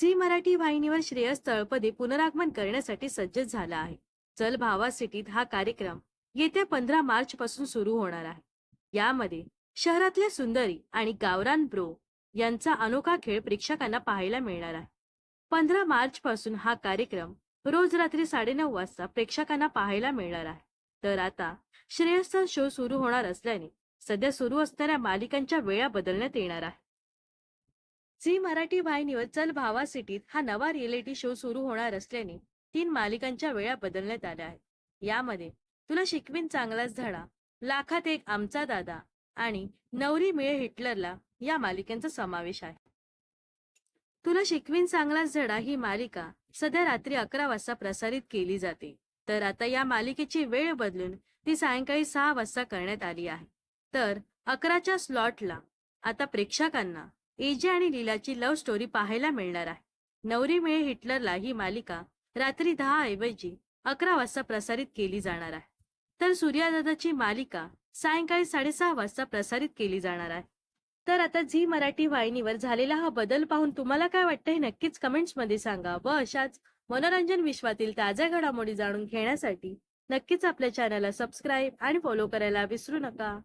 Zee Marathi वाहिनीवर श्रेयस तळपदे पुनरागमन करण्यासाठी सज्ज झाला आहे. चल भावा सिटीत हा कार्यक्रम येत्या पंधरा मार्च पासून सुरू होणार आहे. यामध्ये शहरातल्या सुंदरी आणि गावरान ब्रो यांचा अनोखा खेळ प्रेक्षकांना पाहायला मिळणार आहे. पंधरा मार्च पासून हा कार्यक्रम रोज रात्री साडेनऊ वाजता प्रेक्षकांना पाहायला मिळणार आहे. तर आता श्रेयसचा शो सुरू होणार असल्याने सध्या सुरू असणाऱ्या मालिकांच्या वेळा बदलण्यात येणार आहे. झी मराठी वाहिनीवर चल भावा सिटीत हा नवा रिएलिटी शो सुरू होणार असल्याने तीन मालिकांच्या वेळा बदलण्यात आल्या आहेत. यामध्ये तुला शिकवीन चांगलाच धडा लाखात एक आमचा दादा आणि नवरी मिळे हिटलरला या मालिकांचा समावेश आहे. तुला शिकवीन चांगलाच धडा ही मालिका सध्या रात्री अकरा वाजता प्रसारित केली जाते. तर आता या मालिकेची वेळ बदलून ती सायंकाळी सहा वाजता करण्यात आली आहे. तर अकराच्या स्लॉटला आता प्रेक्षकांना एजे आणि लीलाची लव्ह स्टोरी पाहायला मिळणार आहे. नवरी मिळे हिटलरला ही मालिका रात्री दहा ऐवजी अकरा वाजता प्रसारित केली जाणार आहे. तर सूर्यादादाची मालिका सायंकाळी साडेसहा वाजता प्रसारित केली जाणार आहे. तर आता झी मराठी वाहिनीवर झालेला हा बदल पाहून तुम्हाला काय वाटतं हे नक्कीच कमेंट्समध्ये सांगा व अशाच मनोरंजन विश्वातील ताज्या घडामोडी जाणून घेण्यासाठी नक्कीच आपल्या चॅनलला सबस्क्राईब आणि फॉलो करायला विसरू नका.